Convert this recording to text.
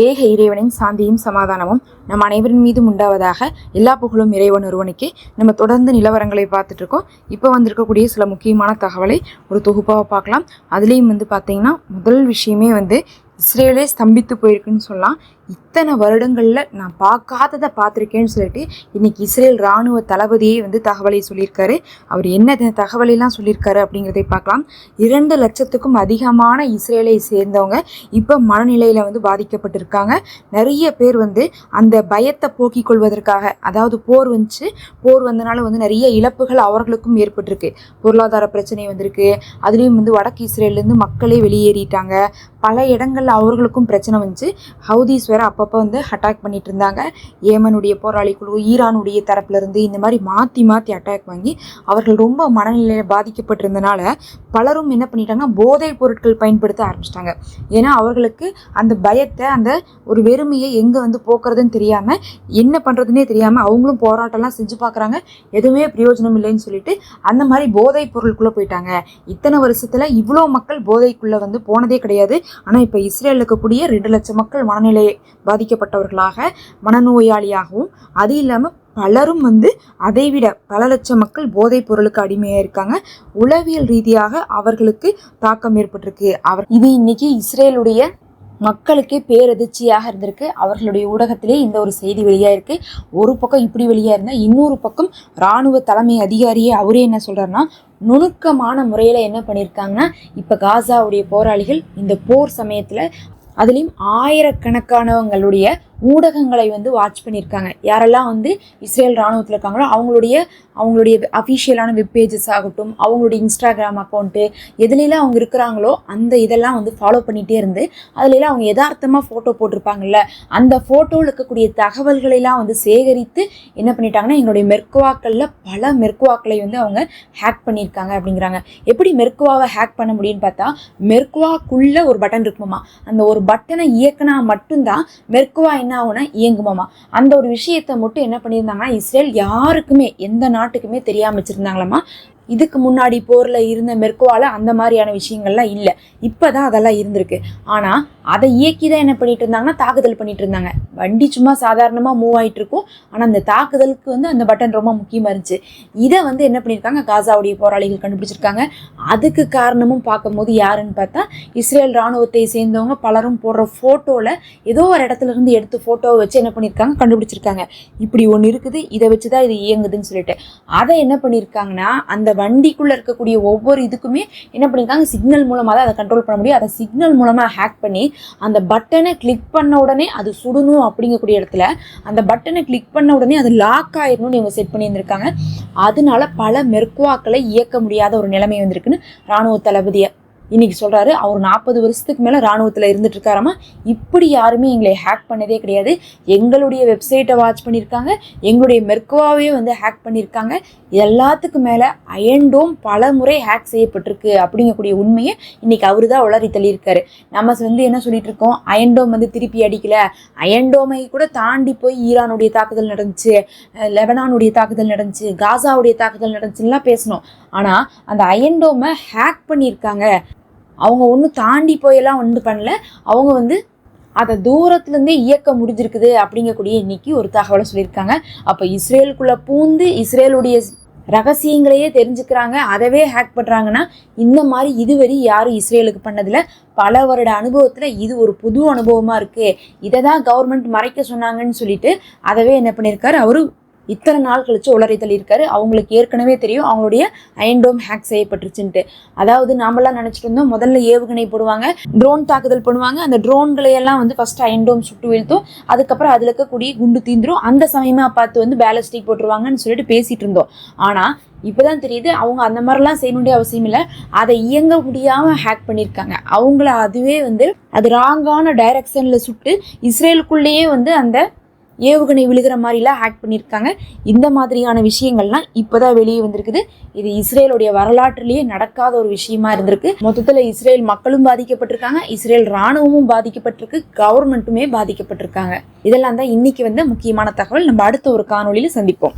ஏக இறைவனின் சாந்தியும் சமாதானமும் நம் அனைவரின் மீதும் உண்டாவதாக எல்லா புகழும் இறைவன் ஒருவனுக்கு நம்ம தொடர்ந்து நிலவரங்களை பார்த்துட்டு இருக்கோம் இப்போ வந்திருக்கக்கூடிய சில முக்கியமான தகவலை ஒரு தொகுப்பாக பார்க்கலாம். அதுலேயும் வந்து பார்த்தீங்கன்னா முதல் விஷயமே வந்து இஸ்ரேலே ஸ்தம்பித்து போயிருக்குன்னு சொல்லலாம். இத்தனை வருடங்களில் நான் பார்க்காததை பார்த்துருக்கேன்னு சொல்லிட்டு இன்னைக்கு இஸ்ரேல் இராணுவ தளபதியே வந்து தகவலை சொல்லியிருக்காரு. அவர் என்ன தகவலெல்லாம் சொல்லியிருக்காரு அப்படிங்கிறதை பார்க்கலாம். இரண்டு லட்சத்துக்கும் அதிகமான இஸ்ரேலை சேர்ந்தவங்க இப்போ மனநிலையில் வந்து பாதிக்கப்பட்டிருக்காங்க. நிறைய பேர் வந்து அந்த பயத்தை போக்கிக் கொள்வதற்காக அதாவது போர் வந்துச்சு போர் வந்தனால வந்து நிறைய இழப்புகள் அவர்களுக்கும் ஏற்பட்டிருக்கு. பொருளாதார பிரச்சனை வந்திருக்கு அதுலேயும் வந்து வடக்கு இஸ்ரேல்லேருந்து மக்களே வெளியேறிட்டாங்க. பல இடங்களில் அவர்களுக்கும் பிரச்சனை வந்துச்சு. ஹவுதீஸ் வேறு அப்பப்போ வந்து அட்டாக் பண்ணிட்டு இருந்தாங்க ஏமனுடைய போராளி குழு ஈரானுடைய தரப்புலருந்து இந்த மாதிரி மாற்றி மாற்றி அட்டாக் வாங்கி அவர்கள் ரொம்ப மனநிலையில் பாதிக்கப்பட்டிருந்தனால பலரும் என்ன பண்ணிட்டாங்கன்னா போதைப் பொருட்கள் பயன்படுத்த ஆரம்பிச்சிட்டாங்க. ஏன்னா அவர்களுக்கு அந்த பயத்தை அந்த ஒரு வெறுமையை எங்கே வந்து போக்குறதுன்னு தெரியாமல் என்ன பண்ணுறதுனே தெரியாமல் அவங்களும் போராட்டம்லாம் செஞ்சு பார்க்குறாங்க எதுவுமே பிரயோஜனம் இல்லைன்னு சொல்லிட்டு அந்த மாதிரி போதைப் பொருளுக்குள்ளே போயிட்டாங்க. இத்தனை வருஷத்தில் இவ்வளோ மக்கள் போதைக்குள்ளே வந்து போனதே கிடையாது. ஆனால் இப்போ இஸ்ரேலில் இருக்கக்கூடிய ரெண்டு லட்சம் மக்கள் மனநிலை பாதிக்கப்பட்டவர்களாக மனநோயாளியாகவும் அது இல்லாமல் பலரும் வந்து அதைவிட பல லட்சம் மக்கள் போதைப் பொருளுக்கு அடிமையாக இருக்காங்க. உளவியல் ரீதியாக அவர்களுக்கு தாக்கம் ஏற்பட்டிருக்கு. அவர் இது இன்னைக்கு இஸ்ரேலுடைய மக்களுக்கே பேரதிர்ச்சியாக இருந்திருக்கு. அவர்களுடைய ஊடகத்திலே இந்த ஒரு செய்தி வெளியாயிருக்கு. ஒரு பக்கம் இப்படி வெளியாக இருந்தால் இன்னொரு பக்கம் இராணுவ தலைமை அதிகாரியே அவரே என்ன சொல்கிறாருன்னா நுணுக்கமான முறையில் என்ன பண்ணியிருக்காங்கன்னா இப்போ காசாவுடைய போராளிகள் இந்த போர் சமயத்தில் அதுலேயும் ஆயிரக்கணக்கானவங்களுடைய ஊடகங்களை வந்து வாட்ச் பண்ணியிருக்காங்க. யாரெல்லாம் வந்து இஸ்ரேல் இராணுவத்தில் இருக்காங்களோ அவங்களுடைய அவங்களுடைய அஃபிஷியலான வெப் பேஜஸ் ஆகட்டும் அவங்களுடைய இன்ஸ்டாகிராம் அக்கௌண்ட்டு எதுலெல்லாம் அவங்க இருக்கிறாங்களோ அந்த இதெல்லாம் வந்து ஃபாலோ பண்ணிகிட்டே இருந்து அதுலலாம் அவங்க யதார்த்தமாக ஃபோட்டோ போட்டிருப்பாங்கல்ல அந்த ஃபோட்டோவில் இருக்கக்கூடிய தகவல்களெல்லாம் வந்து சேகரித்து என்ன பண்ணிட்டாங்கன்னா எங்களுடைய மெர்க்குவாக்களில் பல மெர்க்குவாக்களை வந்து அவங்க ஹேக் பண்ணியிருக்காங்க அப்படிங்கிறாங்க. எப்படி மெர்க்குவாவை ஹேக் பண்ண முடியும்னு பார்த்தா மெர்க்குவாக்குள்ளே ஒரு பட்டன் இருக்குமா அந்த ஒரு பட்டனை இயக்குனா மட்டும்தான் மெர்க்குவா என்ன ஆகும்னா இயங்குமாமா. அந்த ஒரு விஷயத்தை மட்டும் என்ன பண்ணியிருந்தாங்கன்னா இஸ்ரேல் யாருக்குமே எந்த நாட்டுக்குமே தெரியாம வச்சுருந்தாங்களாமா. இதுக்கு முன்னாடி போரில் இருந்த மெர்க்குவால அந்த மாதிரியான விஷயங்கள்லாம் இல்லை. இப்போ தான் அதெல்லாம் இருந்திருக்கு. ஆனால் அதை இயக்கி தான் என்ன பண்ணிட்டு இருந்தாங்கன்னா தாக்குதல் பண்ணிட்டு இருந்தாங்க வண்டி சும்மா சாதாரணமாக மூவ் ஆகிட்டு இருக்கும் ஆனால் அந்த தாக்குதலுக்கு வந்து அந்த பட்டன் ரொம்ப முக்கியமாக இருந்துச்சு. இதை வந்து என்ன பண்ணியிருக்காங்க காசாவுடைய போராளிகள் கண்டுபிடிச்சிருக்காங்க. அதுக்கு காரணமும் பார்க்கும்போது யாருன்னு பார்த்தா இஸ்ரேல் இராணுவத்தை சேர்ந்தவங்க பலரும் போடுற ஃபோட்டோவில் ஏதோ ஒரு இடத்துல இருந்து எடுத்து ஃபோட்டோவை வச்சு என்ன பண்ணியிருக்காங்க கண்டுபிடிச்சிருக்காங்க. இப்படி ஒன்று இருக்குது இதை வச்சு தான் இது இயங்குதுன்னு சொல்லிட்டு. அதை என்ன பண்ணியிருக்காங்கன்னா அந்த வண்டிக்குள்ளே இருக்கக்கூடிய ஒவ்வொரு இதுக்குமே என்ன பண்ணியிருக்காங்க சிக்னல் மூலமாக தான் அதை கண்ட்ரோல் பண்ண முடியும். அதை சிக்னல் மூலமாக ஹேக் பண்ணி அந்த பட்டனை கிளிக் பண்ண உடனே அது சுடணும் அப்படிங்கக்கூடிய இடத்துல அந்த பட்டனை கிளிக் பண்ண உடனே அது லாக் ஆயிடணும்னு இவங்க செட் பண்ணியிருந்திருக்காங்க. அதனால பல மெர்குவாக்களை இயக்க முடியாத ஒரு நிலைமை வந்திருக்குன்னு ராணுவ தளபதியை இன்றைக்கி சொல்கிறாரு அவர் நாற்பது வருஷத்துக்கு மேலே ராணுவத்தில் இருந்துட்டு இருக்காராமா இப்படி யாருமே எங்களை ஹேக் பண்ணதே கிடையாது. எங்களுடைய வெப்சைட்டை வாட்ச் பண்ணியிருக்காங்க எங்களுடைய மெர்கோவாவையும் வந்து ஹேக் பண்ணியிருக்காங்க எல்லாத்துக்கும் மேலே அயன்டோம் பல முறை ஹேக் செய்யப்பட்டிருக்கு அப்படிங்கக்கூடிய உண்மையை இன்றைக்கி அவரு தான் உளறி தள்ளியிருக்காரு. நம்ம வந்து என்ன சொல்லிட்டு இருக்கோம்? அயன்டோம் வந்து திருப்பி அடிக்கல. அயன்டோமை கூட தாண்டி போய் ஈரானுடைய தாக்குதல் நடந்துச்சு லெபனானுடைய தாக்குதல் நடந்துச்சு காசாவுடைய தாக்குதல் நடந்துச்சுலாம் பேசணும். ஆனால் அந்த அயன்டோமை ஹேக் பண்ணியிருக்காங்க. அவங்க ஒன்றும் தாண்டி போயெல்லாம் ஒன்று பண்ணல. அவங்க வந்து அதை தூரத்துலேருந்தே இயக்க முடிஞ்சிருக்குது அப்படிங்கக்கூடிய இன்னைக்கு ஒரு தகவலை சொல்லியிருக்காங்க. அப்போ இஸ்ரேலுக்குள்ளே பூந்து இஸ்ரேலுடைய ரகசியங்களையே தெரிஞ்சுக்கிறாங்க. அதவே ஹேக் பண்ணுறாங்கன்னா இந்த மாதிரி இதுவரை யாரும் இஸ்ரேலுக்கு பண்ணதில்ல. பல வருட அனுபவத்தில் இது ஒரு புது அனுபவமாக இருக்குது இதை தான் கவர்மெண்ட் மறைக்க சொன்னாங்கன்னு சொல்லிட்டு அதவே என்ன பண்ணியிருக்காரு? அவரு இத்தனை நாள் கழிச்சு உளறி தள்ளியிருக்காரு அவங்களுக்கு ஏற்கனவே தெரியும். அவங்களுடைய அயன்டோம் ஹேக் செய்யப்பட்டுருச்சுன்ட்டு. அதாவது நாமெல்லாம் நினச்சிட்டு இருந்தோம் முதல்ல ஏவுகணை போடுவாங்க ட்ரோன் தாக்குதல் பண்ணுவாங்க. அந்த ட்ரோன்களை எல்லாம் வந்து ஃபர்ஸ்ட் அயன்டோம் சுட்டு வீழ்த்தும். அதுக்கப்புறம் அதில் இருக்கக்கூடிய குண்டு தீந்துரும். அந்த சமயமாக பார்த்து வந்து பேலஸ்டிக் போட்டுருவாங்கன்னு சொல்லிட்டு பேசிட்டு இருந்தோம். ஆனால் இப்போதான் தெரியுது அவங்க அந்த மாதிரிலாம் செய்ய வேண்டிய அவசியம் இல்லை. அதை இயங்க முடியாமல் ஹேக் பண்ணியிருக்காங்க அவங்கள அதுவே வந்து அது ராங்கான டைரக்ஷனில் சுட்டு இஸ்ரேலுக்குள்ளேயே வந்து அந்த ஏவுகணை விழுகிற மாதிரிலாம் ஹேக் பண்ணியிருக்காங்க. இந்த மாதிரியான விஷயங்கள்லாம் இப்போதான் வெளியே வந்திருக்குது. இது இஸ்ரேலுடைய வரலாற்றிலேயே நடக்காத ஒரு விஷயமா இருந்திருக்கு. மொத்தத்தில் இஸ்ரேல் மக்களும் பாதிக்கப்பட்டிருக்காங்க. இஸ்ரேல் ராணுவமும் பாதிக்கப்பட்டிருக்கு. கவர்மெண்ட்டுமே பாதிக்கப்பட்டிருக்காங்க. இதெல்லாம் தான் இன்னைக்கு வந்து முக்கியமான தகவல். நம்ம அடுத்த ஒரு காணொலியில் சந்திப்போம்.